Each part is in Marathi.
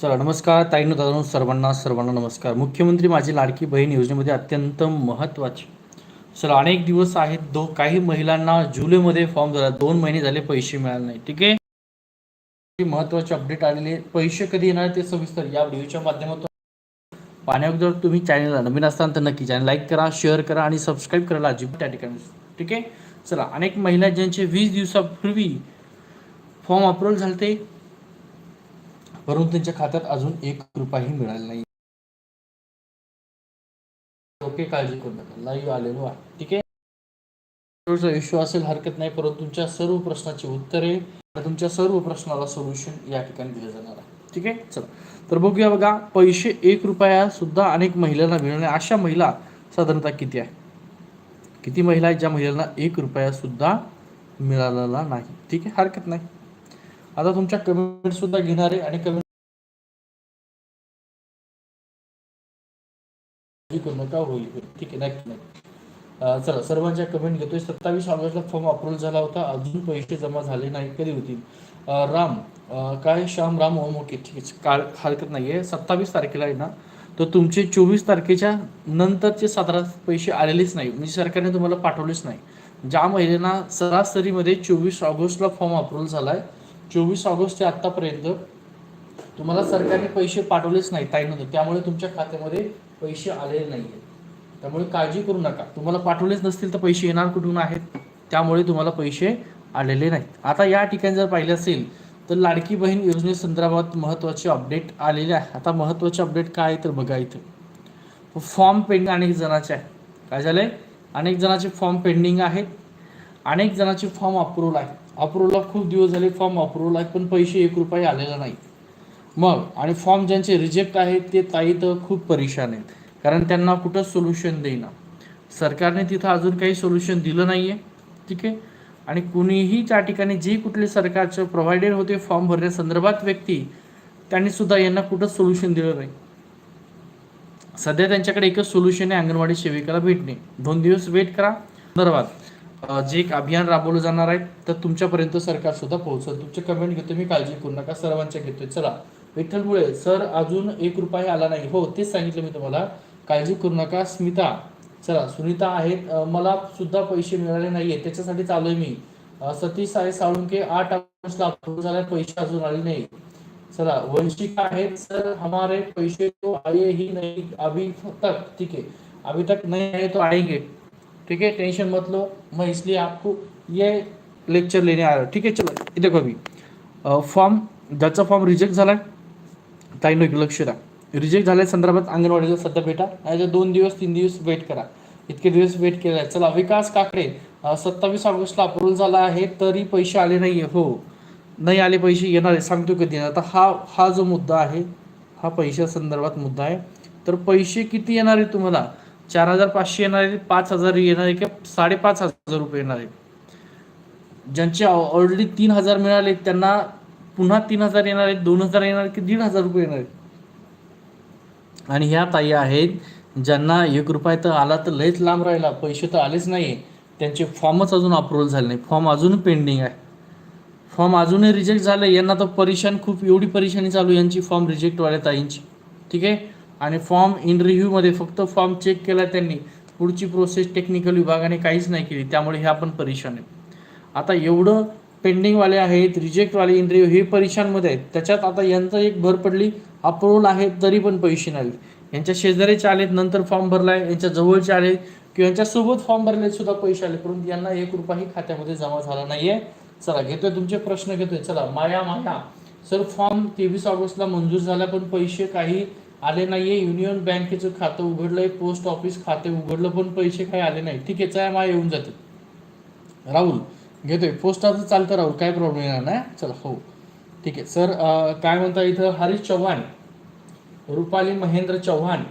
चला नमस्कार ताईनो दादा सर्वांना सर्वांना नमस्कार. मुख्यमंत्री माझी लाडकी बहीण योजनेमध्ये अत्यंत महत्त्वाची. चला अनेक दिवस आहेत दो काही महिलांना जुलैमध्ये फॉर्म झाला. दोन महिने झाले पैसे मिळाले नाही ठीक आहे? महत्त्वाचे अपडेट आलेले पैसे कधी येणार ते सविस्तर या व्हिडिओच्या माध्यमातून. पाण्याअगोदर तुम्ही चॅनलला नवीन असताना तर नक्की चॅनल लाईक करा शेअर करा आणि सबस्क्राईब करायला अजिबात त्या ठिकाणी ठीक आहे? चला अनेक महिला ज्यांचे वीस दिवसापूर्वी फॉर्म अप्रूव्हल झाले परंतु त्यांच्या खात्यात अजून एक रुपयाही मिळाला नाही. ओके काळजी करू नका. लाईव्ह आलेलो आहे ठीक आहे? इश्यू असेल हरकत नाही परंतु तुमच्या सर्व प्रश्नाची उत्तरे तुमच्या सर्व प्रश्नाला सोल्युशन या ठिकाणी दिलं जाणार आहे. ठीक आहे? चला. तर बघूया बघा पैसे एक रुपया सुद्धा अनेक महिलांना मिळणार अशा महिला साधारणतः किती आहे? किती महिला आहेत ज्या महिलांना एक रुपया सुद्धा मिळालेला नाही? ठीक आहे? हरकत नाही. आता तुमच्या कमेंट सुद्धा घेणारे आणि कमेंट करू नका होईल होईल. ठीक आहे नक्की नक्की. चला सर्वांच्या कमेंट घेतोय. सत्तावीस ऑगस्टला फॉर्म अप्रूव्ह झाला होता. अजून पैसे जमा झाले नाही कधी होतील? राम काय? श्याम राम ओम ओके ठीक आहे. काळ हरकत नाही आहे सत्तावीस तारखेला आहे ना? तर तुमचे चोवीस तारखेच्या नंतरचे साधारण पैसे आलेलेच नाही. म्हणजे सरकारने तुम्हाला पाठवलेच नाही. ज्या महिलांना सरासरीमध्ये चोवीस ऑगस्टला फॉर्म अप्रूव्हल झालाय चोवीस ऑगस्ट ते आत्तापर्यंत तुम्हाला सरकारने पैसे पाठवलेच नाही ताईनंतर त्यामुळे तुमच्या खात्यामध्ये पैसे आलेले नाहीये. त्यामुळे काळजी करू नका. तुम्हाला पाठवलेच नसतील तर पैसे येणार कुठून आहेत? त्यामुळे तुम्हाला पैसे आलेले नाहीत. आता या ठिकाणी जर पाहिलं असेल तर लाडकी बहीण योजनेसंदर्भात महत्त्वाचे अपडेट आलेले आहे. आता महत्त्वाचे अपडेट काय आहे तर बघा इथं. फॉर्म पेंडिंग अनेक जणाचे आहे. काय झालं आहे अनेक जणांचे फॉर्म पेंडिंग आहेत. अनेक जणांचे फॉर्म अप्रूव्हल आहे अप्रूव्हला खूप दिवस झाले फॉर्म अप्रूव्हल आहेत पण पैसे एक रुपये आलेला नाही. मग आणि फॉर्म ज्यांचे रिजेक्ट आहेत ते ताई तर खूप परेशान आहेत. कारण त्यांना कुठं सोल्युशन देईना. सरकारने तिथं अजून काही सोल्युशन दिलं नाही आहे ठीक आहे? आणि कुणीही त्या ठिकाणी जे कुठले सरकारचे प्रोव्हायडेड होते फॉर्म भरण्यासंदर्भात व्यक्ती त्यांनी सुद्धा यांना कुठं सोल्युशन दिलं नाही. सध्या त्यांच्याकडे एकच सोल्युशन आहे अंगणवाडी सेविकाला भेटणे. दोन दिवस वेट करा. संदर्भात जे एक अभियान राबवलं जाणार आहे तर तुमच्यापर्यंत सरकार सुद्धा पोहोचल. तुमचे कमेंट घेतो मी काळजी करू नका. सर्वांच्या घेतोय. चला विठ्ठल मुळे सर अजून एक रुपया आला नाही. हो तेच सांगितलं मी तुम्हाला. काळजी करू नका. स्मिता चला सुनीता आहेत. मला सुद्धा पैसे मिळाले नाहीये. त्याच्यासाठी चालू आहे मी सतीश साई साळुंके आठ ऑगस्टला पैसे अजून आले नाही चला वंशिका आहेत. सर हमारे पैसे तो आले ही नाही. अभी तक ठीक आहे. अभी तक नाही आहे तो आएंगे ठीक है टेंशन मत लो। मैं इसलिए आपको ये लेक्चर लेने आया ठीक है चलो। ये देखो अभी। फॉर्म ज्याचा फॉर्म रिजेक्ट झाला आहे ताईनो एक लक्ष द्या। रिजेक्ट झाल्या संदर्भात अंगणवाडीला सध्या भेटा। नाही दोन दिवस तीन दिवस वेट करा। इतके दिवस वेट केला आहे चला विकास काकडे सत्तावीस ऑगस्टला अप्रूव्हल झाला आहे तरी पैसे आले नाहीये. हो नाही आले पैसे येणार आहे. सांगतो कधी येणार? आता हा हा जो मुद्दा आहे हा पैशा संदर्भात मुद्दा आहे. तर पैसे किती येणार आहे तुम्हाला? चार हजार पाचशे येणार आहे पाच हजार येणार आहे किंवा साडेपाच हजार रुपये येणार. आहे ज्यांचे ऑलरेडी तीन हजार मिळाले त्यांना पुन्हा तीन हजार येणार आहेत दोन हजार येणार की दीड हजार रुपये येणार. आहेत आणि ह्या ताई आहेत ज्यांना एक रुपये तर आला तर लयच लांब राहिला पैसे तर आलेच नाही त्यांचे फॉर्मच अजून अप्रूव्हल झाले नाही फॉर्म अजून पेंडिंग आहे. फॉर्म अजूनही रिजेक्ट झाले यांना तर परेशान खूप एवढी परेशानी चालू आहे यांची फॉर्म रिजेक्ट वाल्या ताईंची. ठीक आहे? आणि फॉर्म इन रिव्ह्यूमध्ये फक्त फॉर्म चेक केला त्यांनी. पुढची प्रोसेस टेक्निकल विभागाने काहीच नाही केली. त्यामुळे हे आपण परेशान आहे आता एवढं पेंडिंगवाले आहेत रिजेक्टवाले इन रिव्ह्यू हे परेशानमध्ये आहेत. त्याच्यात आता यांचं एक भर पडली. अप्रूव्हल आहे तरी पण पैसे नाही यांच्या शेजारीचे आलेत नंतर फॉर्म भरला आहे यांच्या जवळचे आले किंवा यांच्यासोबत फॉर्म भरले सुद्धा पैसे आले परंतु यांना एक रुपयाही खात्यामध्ये जमा झाला नाही आहे चला घेतोय तुमचे प्रश्न घेतोय. चला माया माया. सर फॉर्म तेवीस ऑगस्टला मंजूर झाला पण पैसे काही आले नाहीये युनियन बँकेचं खातं उघडलंय पोस्ट ऑफिस खाते उघडलं पण पैसे काही आले नाही ठीक आहे चाय मा येऊन जाते. राहुल घेतोय. पोस्टाचं चालतं राहुल काय प्रॉब्लेम येणार नाही चला हो. ठीक आहे. सर काय म्हणता इथं? हरीश चव्हाण रुपाली महेंद्र चव्हाण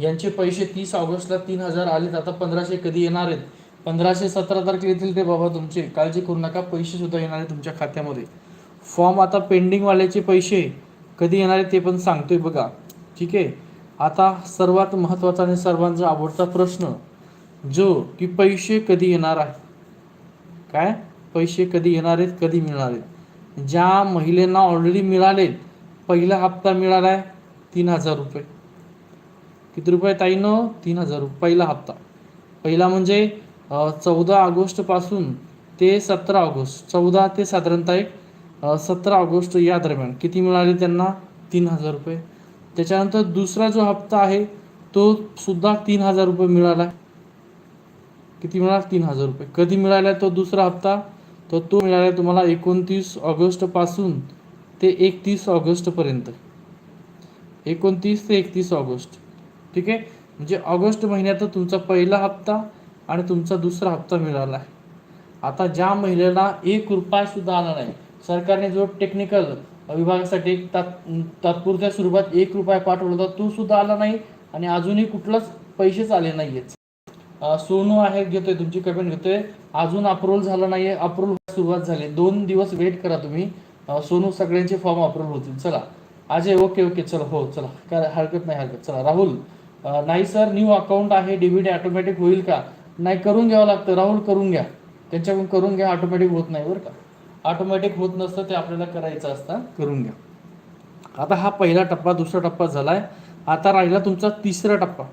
यांचे पैसे तीस ऑगस्टला तीन हजार आलेत. आता पंधराशे कधी येणार आहेत? पंधराशे सतरा तारखेला येतील ते बाबा तुमचे. काळजी करू नका पैसे सुद्धा येणार आहेत तुमच्या खात्यामध्ये. फॉर्म आता पेंडिंगवाल्याचे पैसे कधी येणार आहेत ते पण सांगतोय बघा. ठीक आहे. आता सर्वात महत्त्वाचा आणि सर्वांचा आवडता प्रश्न जो की पैसे कधी येणार आहे काय? पैसे कधी येणार आहेत कधी मिळणार आहेत? ज्या महिलांना ऑलरेडी मिळालेत पहिला हप्ता मिळाला आहे तीन हजार रुपये. किती रुपये ताईनं? तीन हजार रुपये पहिला हप्ता. पहिला म्हणजे चौदा ऑगस्टपासून ते सतरा ऑगस्ट चौदा ते साधारणतः एक सतरा ऑगस्ट या दरम्यान किती मिळाले त्यांना? तीन हजार रुपये. त्याच्यानंतर दुसरा जो हप्ता आहे तो सुद्धा तीन हजार रुपये मिळाला. किती मिळाला? तीन हजार रुपये. कधी मिळाला तो दुसरा हप्ता? तर तो मिळाला तुम्हाला एकोणतीस ऑगस्टपासून ते एकतीस ऑगस्ट पर्यंत. एकोणतीस ते एकतीस ऑगस्ट. ठीक आहे? म्हणजे ऑगस्ट महिन्यात तुमचा पहिला हप्ता आणि तुमचा दुसरा हप्ता मिळाला आहे. आता ज्या महिलेला एक रुपया सुद्धा आला नाही सरकारने जो टेक्निकल विभागासाठी एक तात तात्पुरत्या स्वरूपात एक रुपया पाठवला होता. तो सुद्धा आला नाही आणि अजूनही कुठलाच पैसेच आले नाही आहेत सोनू आहे घेतोय तुमची कमेंट घेतोय. अजून अप्रूव्हल झालं नाहीये. अप्रूव्हल सुरुवात झाली. दोन दिवस वेट करा तुम्ही. सोनू सगळ्यांचे फॉर्म अप्रूव्हल होतील. चला. अजय ओके ओके चला. हो चला. काय हरकत नाही हरकत. चला. राहुल. नाही सर न्यू अकाउंट आहे. डेबिट ऑटोमॅटिक होईल का? नाही करून घ्यावं लागतं. राहुल करून घ्या. त्यांच्याकडून करून घ्या. ऑटोमॅटिक होत नाही. बरं का? ऑटोमॅटिक होत नसतं ते आपल्याला करायचं असतं. करून घ्या. आता हा पहिला टप्पा दुसरा टप्पा झालाय. आता राहिला तुमचा तिसरा टप्पा.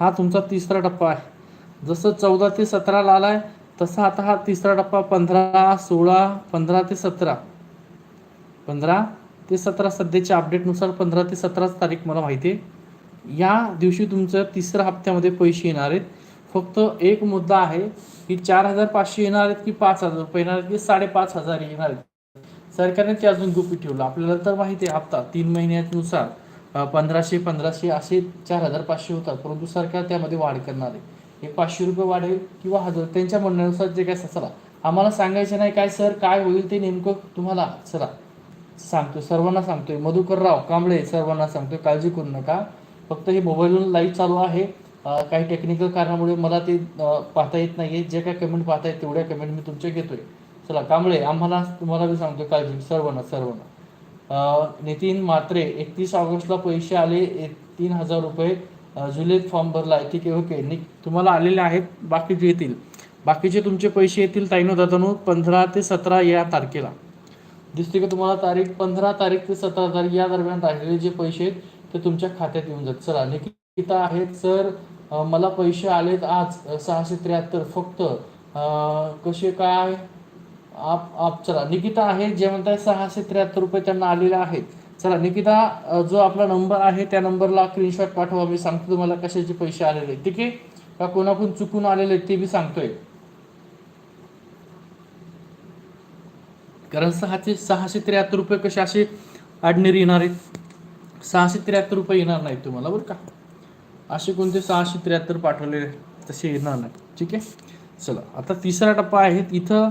हा तुमचा तिसरा टप्पा आहे. जसं चौदा ते सतराला आलाय तसा आता हा तिसरा टप्पा पंधरा सोळा पंधरा ते सतरा. पंधरा ते सतरा सध्याच्या अपडेटनुसार पंधरा ते सतराच तारीख मला माहिती आहे. या दिवशी तुमचं तिसऱ्या हप्त्यामध्ये पैसे येणार आहेत. फक्त एक मुद्दा आहे की चार हजार पाचशे येणार आहेत की पाच हजार? रुपये येणार आहेत की साडेपाच हजार येणार आहेत? सरकारने ते अजून गुपित ठेवलं. आपल्याला तर माहिती आहे हप्ता तीन महिन्यानुसार पंधराशे पंधराशे असे चार हजार पाचशे होतात. परंतु सरकार त्यामध्ये वाढ करणार आहे. हे पाचशे रुपये वाढेल किंवा हजार? त्यांच्या म्हणण्यानुसार जे काय चला आम्हाला सांगायचं नाही काय सर काय होईल ते नेमकं तुम्हाला चला सांगतो सर्वांना सांगतोय. मधुकरराव कांबळे सर्वांना सांगतोय. काळजी करू नका. फक्त हे मोबाईलवरून लाईव्ह चालू आहे. काही टेक्निकल कारणामुळे मला ते पाहता येत नाहीये. जे काय कमेंट पाहता येत तेवढ्या कमेंट मी तुमच्या घेतोय. चला कांबळे आम्हाला तुम्हाला मी सांगतोय काळजी सर्वांना सर्वांना. नितीन मात्रे एकतीस ऑगस्टला पैसे आले एक- तीन हजार रुपये. अं, जुलैत फॉर्म भरला आहे ठीक आहे ओके. नि तुम्हाला आलेले आहेत बाकीचे येतील. बाकीचे तुमचे पैसे येतील ताईनो दादानो पंधरा ते सतरा या तारखेला. दिसते का तुम्हाला तारीख? पंधरा तारीख ते सतरा तारीख या दरम्यान राहिलेले जे पैसे आहेत ते तुमच्या खात्यात येऊन जातात चला इथं आहेत सर. मला पैसे आलेत आज सहाशे त्र्याहत्तर. फक्त अं, कसे काय? आप आप चला. निकिता आहे जे म्हणताय सहाशे त्र्याहत्तर रुपये त्यांना आलेले आहेत. चला निकिता जो आपला नंबर आहे त्या नंबरला स्क्रीनशॉट पाठवा. मी सांगतो तुम्हाला कशाचे पैसे आलेले आहेत. ठीक आहे? का कोणाकडून चुकून आलेले आहेत ते बी सांगतोय. कारण सहाशे सहाशे त्र्याहत्तर रुपये कसे असे आडनेरी येणार आहेत? सहाशे त्र्याहत्तर रुपये येणार नाहीत तुम्हाला बरं का? असे कोणते सहाशे त्र्याहत्तर पाठवलेले तसे येणार नाही. ठीक आहे? चला आता तिसरा टप्पा आहे. इथं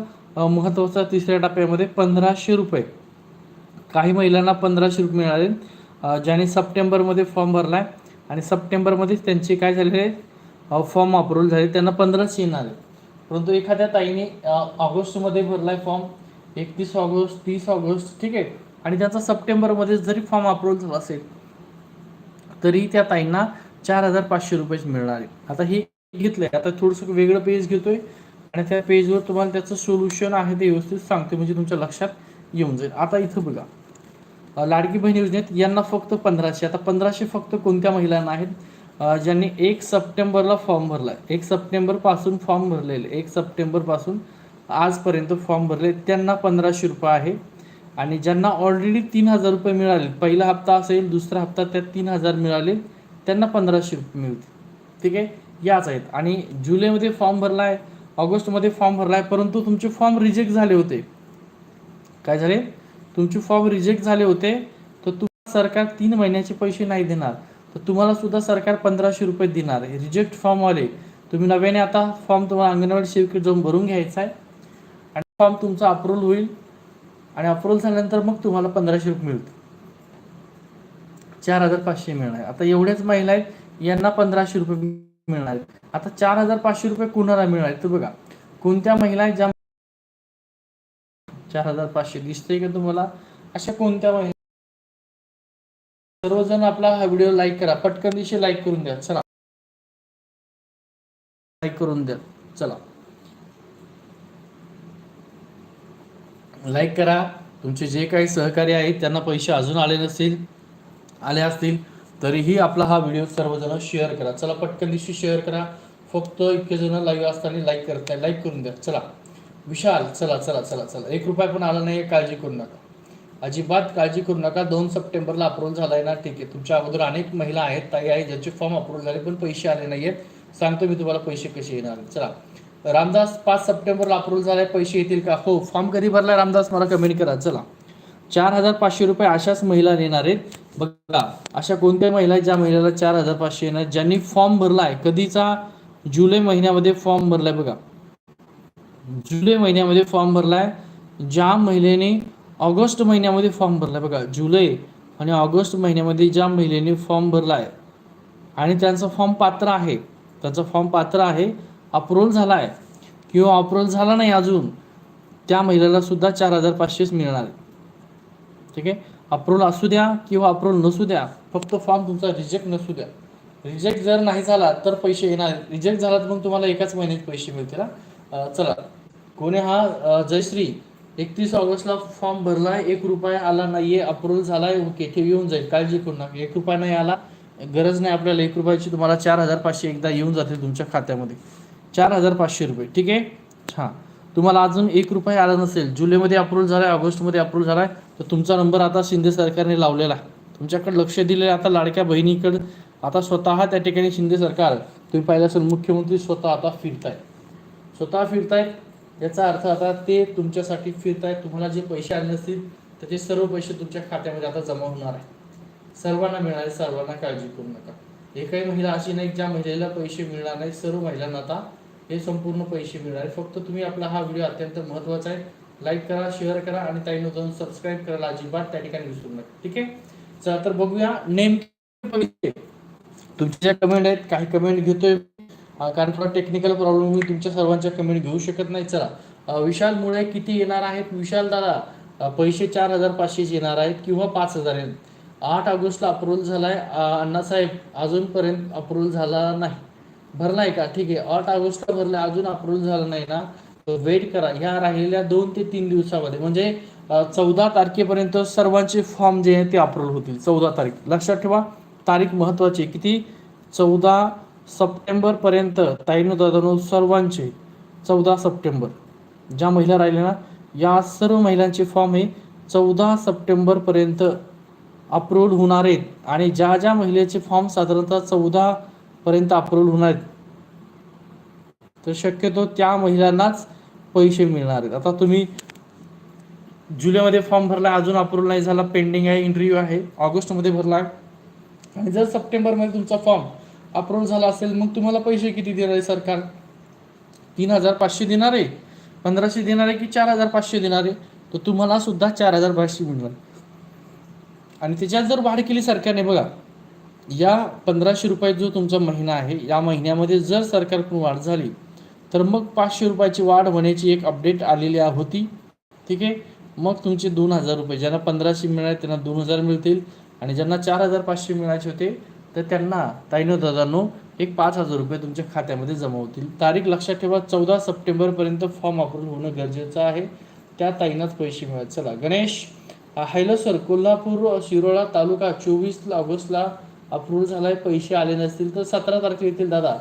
महत्त्वाचा तिसऱ्या टप्प्यामध्ये पंधराशे रुपये. काही महिलांना पंधराशे रुपये मिळाले. ज्याने सप्टेंबरमध्ये फॉर्म आहे आणि सप्टेंबरमध्येच त्यांचे काय झालेले फॉर्म अप्रूव्हल झाले. त्यांना पंधराशे येणार आहे परंतु एखाद्या ताईने ऑगस्टमध्ये भरला आहे फॉर्म. एकतीस ऑगस्ट तीस ऑगस्ट ठीक आहे? आणि त्याचा सप्टेंबरमध्ये जरी फॉर्म अप्रूव्हल झाला असेल तरी त्या ताईंना चार हजार पाचशे रुपयेच मिळणार आहे. आता हे घेतलंय. आता थोडंसं वेगळं पेज घेतोय आणि त्या पेजवर तुम्हाला त्याचं सोल्युशन आहे ते व्यवस्थित सांगते म्हणजे तुमच्या लक्षात येऊन जाईल. आता इथं बघा. लाडकी बहीण योजनेत यांना फक्त पंधराशे. आता पंधराशे फक्त कोणत्या महिलांना आहेत? ज्यांनी एक सप्टेंबरला फॉर्म भरला एक सप्टेंबरपासून फॉर्म भरलेले. एक सप्टेंबरपासून आजपर्यंत फॉर्म भरले त्यांना पंधराशे रुपये आहे. आणि ज्यांना ऑलरेडी तीन हजार रुपये मिळाले. पहिला हप्ता असेल दुसरा हप्ता त्यात तीन हजार मिळाले. त्यांना पंधराशे रुपये मिळतील. ठीक आहे? याच आहेत. आणि जुलैमध्ये फॉर्म भरलाय ऑगस्टमध्ये फॉर्म भरलाय परंतु तुमचे फॉर्म रिजेक्ट झाले होते. काय झाले? तुमचे फॉर्म रिजेक्ट झाले होते तर तुम्हाला सरकार तीन महिन्याचे पैसे नाही देणार. तर तुम्हाला सुद्धा सरकार पंधराशे रुपये देणार. आहे रिजेक्ट फॉर्मवाले तुम्ही नव्याने आता फॉर्म तुम्हाला अंगणवाडी सेविकेत जाऊन भरून घ्यायचा आहे. आणि फॉर्म तुमचा अप्रूव्हल होईल. आणि अप्रूव्हल झाल्यानंतर मग तुम्हाला पंधराशे रुपये मिळतील. चार हजार पाचशे मिळणार. आता एवढ्याच महिला आहेत यांना पंधराशे रुपये मिळणार. आहेत. आता चार हजार पाचशे रुपये कुणाला मिळणार? आहेत? तर बघा कोणत्या महिला आहेत ज्या चार हजार पाचशे दिसतंय का तुम्हाला? अशा कोणत्या महिला सर्वजण आपला हा व्हिडिओ लाईक करा. पटकन दिवशी लाईक करून द्या. चला. लाईक करून द्या. चला. लाईक करा. तुमचे जे काही सहकारी आहेत त्यांना पैसे अजून आले नसतील. आले असतील तरीही आपला हा व्हिडिओ सर्वजण शेअर करा. चला पटकन दिवशी शेअर करा. फक्त इतके जण लाईव्ह असताना लाईक करत नाही. लाईक करून द्या. चला. विशाल चला चला चला चला. एक रुपया पण आला नाही काळजी करू नका. अजिबात काळजी करू नका. दोन सप्टेंबरला अप्रूव्ह झालाय ना ठीक आहे. तुमच्या अगोदर अनेक महिला आहेत ताई आहेत ज्यांचे फॉर्म अप्रूव्ह झाले पण पैसे आले नाहीयेत. सांगतो मी तुम्हाला पैसे कसे येणार. आहेत. चला. रामदास पाच सप्टेंबरला अप्रूव्हल झालाय पैसे येतील का? हो फॉर्म कधी भरलाय रामदास? मला कमेंट करा. चला. चार हजार पाचशे रुपये अशाच महिला देणार आहेत. बघा अशा कोणत्या महिला आहेत ज्या महिलेला चार हजार पाचशे येणार ज्यांनी फॉर्म भरलाय कधीचा? जुलै महिन्यामध्ये फॉर्म भरलाय बघा. जुलै महिन्यामध्ये फॉर्म भरलाय ज्या महिलेने ऑगस्ट महिन्यामध्ये फॉर्म भरलाय बघा जुलै आणि ऑगस्ट महिन्यामध्ये ज्या महिलेने फॉर्म भरलाय आणि त्यांचा फॉर्म पात्र आहे त्यांचा फॉर्म पात्र आहे अप्रूव्हल झाला आहे किंवा अप्रूव्हल झाला नाही अजून त्या महिलेला सुद्धा चार हजार पाचशेच मिळणार आहे. ठीक आहे? अप्रूव्हल असू द्या किंवा अप्रूव्हल नसू द्या फक्त फॉर्म तुमचा रिजेक्ट नसू द्या. रिजेक्ट जर नाही झाला तर पैसे येणार रिजेक्ट झाला तर मग तुम्हाला एकाच महिन्यात पैसे मिळतील चला. कोणी हा जयश्री एकतीस ऑगस्टला फॉर्म भरलाय एक रुपया आला नाहीये अप्रूव्हल झालाय ओके ते येऊन जाईल काळजी करू नका. एक रुपया नाही आला गरज नाही आपल्याला एक रुपयाची तुम्हाला चार हजार पाचशे एकदा येऊन जातील तुमच्या खात्यामध्ये. चार हजार पाचशे रुपये ठीक आहे? हां. तुम्हाला अजून एक रुपये आला नसेल जुलैमध्ये अप्रूव्हल आहे ऑगस्टमध्ये अप्रूव्हल आहे तर तुमचा नंबर आता शिंदे सरकारने लावलेला आहे. तुमच्याकडे लक्ष दिले आता लाडक्या बहिणीकडे. आता स्वतः त्या ठिकाणी शिंदे सरकार तुम्ही पाहिलं असेल मुख्यमंत्री स्वतः आता फिरतायत स्वतः फिरतायत याचा अर्थ आता ते तुमच्यासाठी फिरतायत तुम्हाला जे पैसे आले नसतील तर ते सर्व पैसे तुमच्या खात्यामध्ये आता जमा होणार आहे. सर्वांना मिळाले सर्वांना काळजी करू नका. एकही महिला अशी नाही ज्या महिलेला पैसे मिळणार नाही सर्व महिलांना आता हे संपूर्ण पैसे मिळणार फक्त तुम्ही आपला हा व्हिडिओ अत्यंत महत्त्वाचा आहे. लाईक करा शेअर करा आणि ताईनं जाऊन सबस्क्राईब करायला अजिबात त्या ठिकाणी विसरू नका. ठीक आहे? चला तर बघूया नेमके पैसे तुमच्या ज्या कमेंट आहेत काही कमेंट घेतोय. कारण थोडा टेक्निकल प्रॉब्लेम मी तुमच्या सर्वांच्या कमेंट घेऊ शकत नाही. चला. विशाल मुळे किती येणार आहेत? विशाल दादा पैसे चार हजार पाचशेच येणार आहेत किंवा पाच हजार आहेत? आठ ऑगस्टला अप्रूव्हल झालाय. अं, अण्णासाहेब अजूनपर्यंत अप्रूव्हल झाला नाही. भरलाय का? ठीक आहे. आठ ऑगस्टला भरलाय अजून अप्रूव्हल झालं नाही ना. वेट करा. ह्या राहिलेल्या दोन ते तीन दिवसामध्ये. म्हणजे चौदा तारखेपर्यंत सर्वांचे फॉर्म जे आहेत ते अप्रूव्हल होतील. चौदा तारीख. लक्षात ठेवा तारीख महत्वाची आहे. किती? चौदा सप्टेंबर पर्यंत ताईनो दादानो सर्वांचे चौदा सप्टेंबर. ज्या महिला राहिल्या ना या सर्व महिलांचे फॉर्म हे चौदा सप्टेंबर पर्यंत अप्रूव्ह होणार आहेत. आणि ज्या ज्या महिलेचे फॉर्म साधारणतः चौदा पर्यंत अप्रूव्ह होणार आहेत. तर शक्यतो त्या महिलांनाच पैसे मिळणार आहेत. आता तुम्ही जुलैमध्ये फॉर्म भरला अजून अप्रूव्ह नाही झाला पेंडिंग आहे इंटरव्ह्यू आहे ऑगस्टमध्ये भरला. आणि जर सप्टेंबरमध्ये तुमचा फॉर्म अप्रूव्ह झाला असेल मग तुम्हाला पैसे किती देणार आहे सरकार? तीन हजार पाचशे देणार आहे पंधराशे देणार आहे की चार हजार पाचशे देणार आहे? तर तुम्हाला सुद्धा चार हजार पाचशे मिळणार. आणि त्याच्यात जर वाढ केली सरकारने बघा या पंधराशे रुपये जो तुमचा महिना आहे या महिन्यामध्ये जर सरकारकडून वाढ झाली तर मग पाचशे रुपयाची वाढ होण्याची एक अपडेट आलेली होती. ठीक आहे? मग तुमचे दोन हजार रुपये ज्यांना पंधराशे मिळाले त्यांना दोन हजार मिळतील आणि ज्यांना चार हजार पाचशे मिळायचे होते तर त्यांना ताईनो दादानो एक पाच हजार रुपये तुमच्या खात्यामध्ये जमा होतील. तारीख लक्षात ठेवा चौदा सप्टेंबरपर्यंत फॉर्म अप्रूव्ह होणं गरजेचं आहे. त्या ताईनाच पैसे मिळत चला गणेश हॅलो सर कोल्हापूर शिरोळा तालुका चोवीस ऑगस्टला अप्रूव्ह झालाय पैसे आले नसतील तर सतरा तारखेला येतील दादा.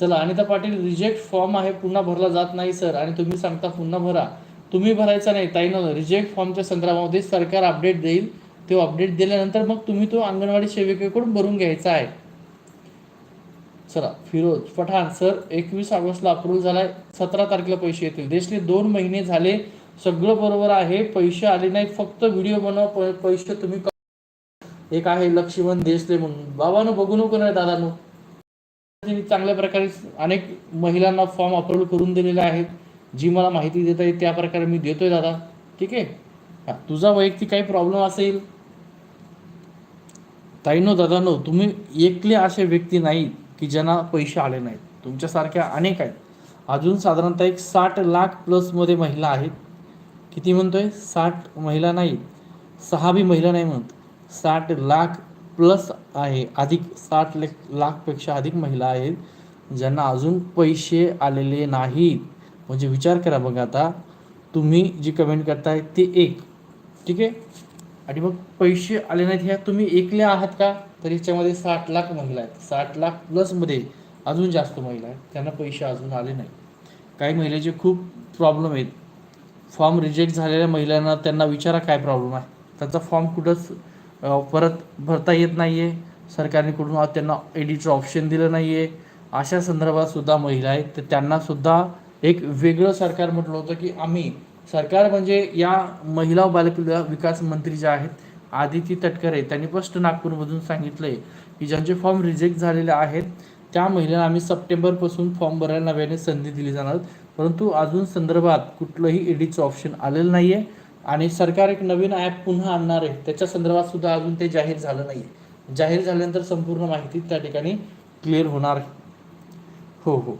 चला अनिता पाटील रिजेक्ट फॉर्म आहे पुन्हा भरला जात नाही सर आणि तुम्ही सांगता पुन्हा भरा. तुम्ही भरायचा नाही ताईनं रिजेक्ट फॉर्मच्या संदर्भामध्ये सरकार अपडेट देईल. तो अपडेट दिल्यानंतर मग तुम्ही तो अंगणवाडी सेविकेकडून भरून घ्यायचा आहे. चला फिरोज पठाण सर एकवीस ऑगस्टला अप्रूव्ह झालाय सतरा तारखेला पैसे येतील. देशले दोन महिने झाले सगळं बरोबर आहे पैसे आले नाहीत फक्त व्हिडिओ बनवा पैसे तुम्ही एक आहे लक्ष्मण देसले म्हणून. बाबानं बघू नको नाही दादानो. त्यांनी चांगल्या प्रकारे अनेक महिलांना फॉर्म अप्रूव्ह करून दिलेले आहेत. जी मला माहिती देता येईल त्या प्रकारे मी देतोय दादा. ठीक आहे? तुझा वैयक्तिक काही प्रॉब्लेम असेल? ताईनो दादानो तुम्ही एकले असे व्यक्ती नाहीत की ज्यांना पैसे आले नाहीत. तुमच्यासारख्या अनेक आहेत. अजून साधारणतः एक साठ लाख प्लसमध्ये महिला आहेत. किती म्हणतोय? साठ महिला नाही सहावी महिला नाही म्हणत. साठ लाख प्लस आहे. अधिक साठ लाखपेक्षा अधिक महिला आहेत ज्यांना अजून पैसे आलेले नाहीत. म्हणजे विचार करा बघा आता. तुम्ही जी कमेंट करताय ते एक. ठीक आहे? आणि मग पैसे आले नाहीत ह्या तुम्ही एकले आहात का? तर याच्यामध्ये साठ लाख महिला आहेत. साठ लाख प्लसमध्ये अजून जास्त महिला आहेत. त्यांना पैसे अजून आले नाही काही महिलेचे खूप प्रॉब्लेम आहेत. फॉर्म रिजेक्ट झालेल्या महिलांना त्यांना विचारा काय प्रॉब्लेम आहे. त्यांचा फॉर्म कुठंच परत भरता येत नाही आहे सरकारने कुठून त्यांना एडीचं ऑप्शन दिलं नाही आहे अशा संदर्भात सुद्धा महिला आहेत. तर त्यांनासुद्धा एक वेगळं सरकार म्हटलं होतं की आम्ही सरकार म्हणजे या महिला व बालक विकास मंत्री ज्या आहेत आदिती तटकरे त्यांनी स्पष्ट नागपूरमधून सांगितलंय की ज्यांचे फॉर्म रिजेक्ट झालेले आहेत त्या महिलांना आम्ही सप्टेंबरपासून फॉर्म भरायला नव्याने संधी दिली जाणार. परंतु अजून संदर्भात कुठलंही एडिटचं ऑप्शन आलेलं नाही आहे आणि सरकार एक नवीन ॲप पुन्हा आणणार आहे. त्याच्या संदर्भात सुद्धा अजून ते जाहीर झालं नाही आहे जाहीर झाल्यानंतर संपूर्ण माहिती त्या ठिकाणी क्लिअर होणार आहे. हो हो.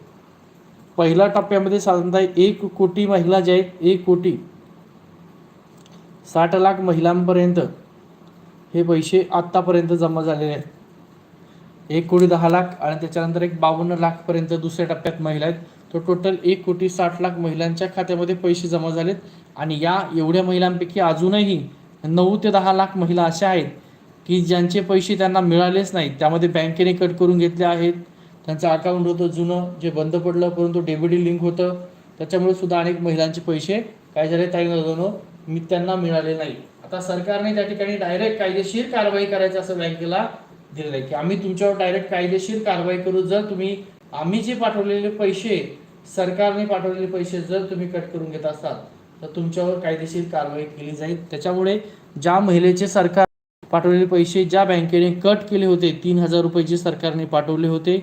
पहिल्या टप्प्यामध्ये साधारणतः एक कोटी महिला ज्या आहेत एक कोटी साठ लाख महिलांपर्यंत हे पैसे आत्तापर्यंत जमा झालेले आहेत. एक कोटी दहा लाख आणि त्याच्यानंतर एक बावन्न लाखपर्यंत दुसऱ्या टप्प्यात महिला आहेत. तर टोटल एक कोटी साठ लाख महिलांच्या खात्यामध्ये पैसे जमा झालेत. आणि या एवढ्या महिलांपैकी अजूनही नऊ ते दहा लाख महिला अशा आहेत की ज्यांचे पैसे त्यांना मिळालेच नाहीत. त्यामध्ये बँकेने कट करून घेतले आहेत. त्यांचं अकाउंट होतं जुनं जे बंद पडलं परंतु डेबिटी लिंक होतं. त्याच्यामुळे सुद्धा अनेक महिलांचे पैसे काय झाले? ताई नजनो मी त्यांना मिळाले नाही. आता सरकारने त्या ठिकाणी डायरेक्ट कायदेशीर कारवाई करायचं असं बँकेला दिलेलं आहे की आम्ही तुमच्यावर डायरेक्ट कायदेशीर कारवाई करू. जर तुम्ही आम्ही जे पाठवलेले पैसे सरकारने पाठवलेले पैसे जर तुम्ही कट करून घेत असाल तर तुमच्यावर कायदेशीर कारवाई केली जाईल. त्याच्यामुळे ज्या महिलेचे सरकार पाठवलेले पैसे ज्या बँकेने कट केले होते तीन हजार रुपये जे सरकारने पाठवले होते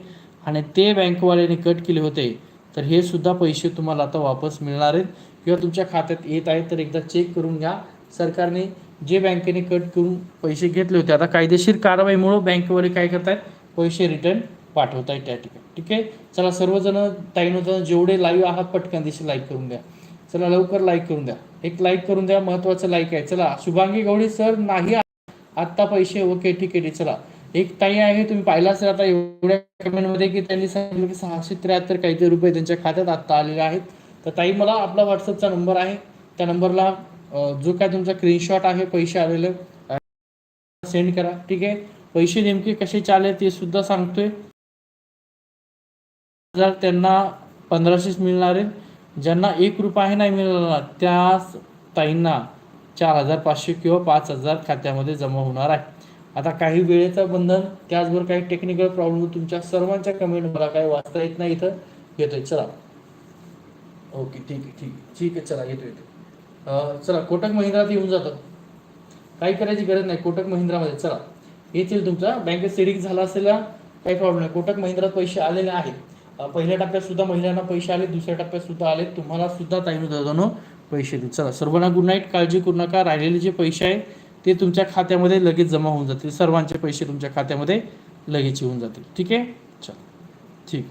आणि ते बँकवाल्याने कट केले होते तर हे सुद्धा पैसे तुम्हाला आता वापस मिळणार आहेत. किंवा तुमच्या खात्यात येत आहेत तर एकदा चेक करून घ्या. सरकारने जे बँकेने कट करून पैसे घेतले होते आता कायदेशीर कारवाईमुळं बँकेवाले काय करतायत? पैसे रिटर्न पाठवत आहेत त्या ठिकाणी. ठीक आहे? चला सर्वजण ताईनं जेवढे लाईव्ह आहात पटकन दिशी लाईक करून द्या. चला लवकर लाईक करून द्या. एक लाईक करून द्या महत्वाचं लाईक आहे. चला शुभांगी गवळी सर नाही आत्ता पैसे ओके ठीक आहे चला एक ताई आहे तुम्ही पाहिला सर आता एवढ्या कमेंटमध्ये की त्यांनी सांगितलं की सहाशे त्र्याहत्तर काहीतरी रुपये त्यांच्या खात्यात आत्ता आलेले आहेत. तर ताई मला आपला व्हॉट्सअपचा नंबर आहे. त्या नंबरला जो काय तुमचा स्क्रीनशॉट आहे पैसे आलेले सेंड करा. ठीक आहे? पैसे नेमके कसे चालले ते सुद्धा सांगतोय. हजार त्यांना पंधराशेच मिळणार आहे ज्यांना एक रुपया नाही मिळाला त्या ताईंना चार हजार पाचशे किंवा पाच हजार खात्यामध्ये जमा होणार आहे. आता काही वेळेचं बंधन त्याचबरोबर काही टेक्निकल प्रॉब्लेम तुमच्या सर्वांच्या कमेंट मला काही वाचता येत नाही इथं. येतोय चला. ओके ठीक आहे ठीक आहे. ठीक आहे चला येतो येतो चला कोटक महिंद्रात येऊन जातं. काही करायची गरज नाही कोटक महिंद्रामध्ये चला. येतील तुमचा बँकेत सेडिंग झाला असेल काही प्रॉब्लेम नाही. कोटक महिंद्रात पैसे आलेले आहेत. पहिल्या टप्प्यात सुद्धा महिलांना पैसे आले दुसऱ्या टप्प्यात सुद्धा आले. तुम्हाला सुद्धा टाईम दादानो पैसे देऊ. चला सर्वांना गुड नाईट काळजी करू नका. राहिलेले जे पैसे आहे ते तुमच्या खात्यामध्ये लगेच जमा होऊन जातील. सर्वांचे पैसे तुमच्या खात्यामध्ये लगेच येऊन जातील. ठीक आहे? चला. ठीक.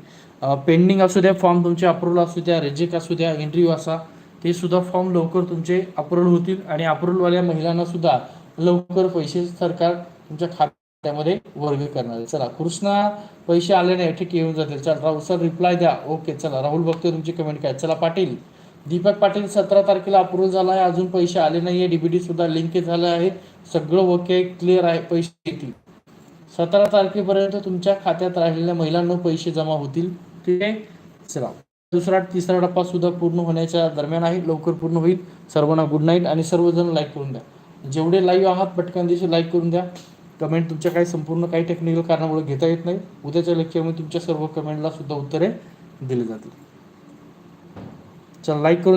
पेंडिंग असू द्या फॉर्म तुमचे अप्रुव्हल असू द्या रिजेक्ट असू द्या इंटरव्ह्यू असा ते सुद्धा फॉर्म लवकर तुमचे अप्रुव्हल होतील. आणि अप्रुव्हलवाल्या महिलांना सुद्धा लवकर पैसे सरकार तुमच्या खात्या त्यामध्ये वर्ग करणार आहे. चला कृष्णा पैसे आले नाही ठीक येऊन जातील. चला राहुल सर रिप्लाय द्या. ओके चला राहुल बघतोय तुमची कमेंट काय. चला पाटील. दीपक पाटील सतरा तारखेला अप्रूव्ह झाला आहे अजून पैसे आले नाहीये. डीबीडी सुद्धा लिंक झालं आहे. सगळं ओके क्लिअर आहे. पैसे येतील. सतरा तारखेपर्यंत तुमच्या खात्यात राहिलेल्या महिलांना पैसे जमा होतील. ठीक आहे? चला. दुसरा तिसरा टप्पा सुद्धा पूर्ण होण्याच्या दरम्यान आहे. लवकर पूर्ण होईल. सर्वांना गुड नाईट आणि सर्वजण लाईक करून द्या. जेवढे लाईव्ह आहात पटकन दिवशी लाईक करून द्या. कमेंट तुमच्या काही संपूर्ण काही टेक्निकल कारणामुळे घेता येत नाही. उद्याच्या लेक्चरमध्ये तुमच्या सर्व कमेंटला सुद्धा उत्तरे दिली जातील. चला लाईक करून